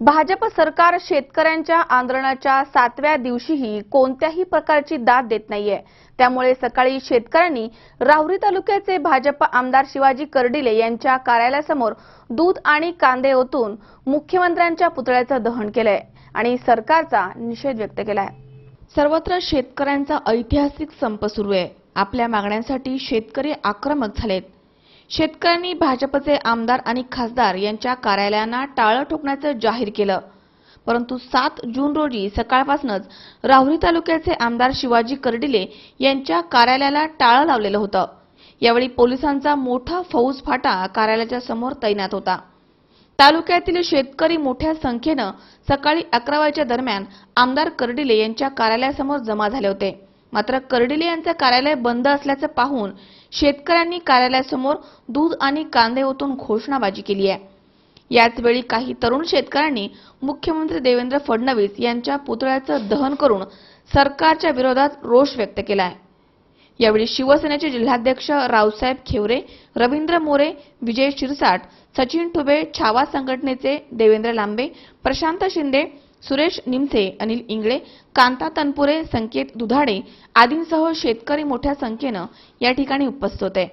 भाजप सरकार शेतकऱ्यांच्या आंदोलनाच्या सातव्या दिवशीही कोणत्याही प्रकारची दाद देत नाहीये. त्यामुळे सकाळी शेतकऱ्यांनी राहुरी तालुक्याचे भाजप आमदार शिवाजी कर्डिले यांच्या कार्यालयासमोर दूध आणि कांदे ओतून मुख्यमंत्र्यांच्या पुतळ्याचं दहन केलंय आणि सरकारचा निषेध व्यक्त केलाय. सर्वत्र शेतकऱ्यांचा ऐतिहासिक संप सुरू आहे. आपल्या मागण्यांसाठी शेतकरी आक्रमक झालेत. शेतकऱ्यांनी भाजपचे आमदार आणि खासदार यांच्या कार्यालयांना टाळं ठोकण्याचं जाहीर केलं. परंतु सात जून रोजी सकाळपासूनच राहुरी तालुक्याचे आमदार शिवाजी कर्डिले यांच्या कार्यालयाला टाळं लावलेलं होतं. यावेळी पोलिसांचा मोठा फौज फाटा कार्यालयाच्या समोर तैनात होता. तालुक्यातील शेतकरी मोठ्या संख्येनं सकाळी अकरा वाजेच्या दरम्यान आमदार कर्डिले यांच्या कार्यालयासमोर जमा झाले होते. मात्र कर्डिले यांचं कार्यालय बंद असल्याचं पाहून शेतकऱ्यांनी कार्यालयासमोर दूध आणि कांदे ओतून घोषणाबाजी केली आहे. याचवेळी काही तरुण शेतकऱ्यांनी मुख्यमंत्री देवेंद्र फडणवीस यांच्या पुतळ्याचं दहन करून सरकारच्या विरोधात रोष व्यक्त केला आहे. यावेळी शिवसेनेचे जिल्हाध्यक्ष रावसाहेब खेवरे रवींद्र मोरे विजय शिरसाट सचिन ठुबे छावा संघटनेचे देवेंद्र लांबे प्रशांत शिंदे सुरेश निमसे अनिल इंगळे कांता तनपुरे संकेत दुधाडे आदींसह शेतकरी मोठ्या संख्येनं या ठिकाणी उपस्थित होते.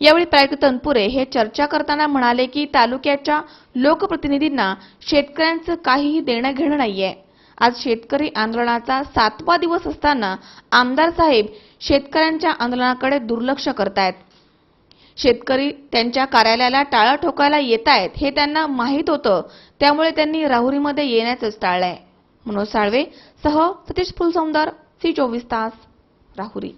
यावेळी प्रायुक्त तनपुरे हे चर्चा करताना म्हणाले की तालुक्याच्या लोकप्रतिनिधींना शेतकऱ्यांचं काहीही देणं घेणं नाहीये. आज शेतकरी आंदोलनाचा सातवा दिवस असताना आमदार साहेब शेतकऱ्यांच्या आंदोलनाकडे दुर्लक्ष करतायत. शेतकरी त्यांच्या कार्यालयाला टाळं ठोकायला येत आहेत हे त्यांना माहीत होतं. त्यामुळे त्यांनी राहुरीमध्ये येण्याचंच टाळलंय. मनोज साळवे सह सतीश फुलसौंदर सी चोवीस तास राहुरी.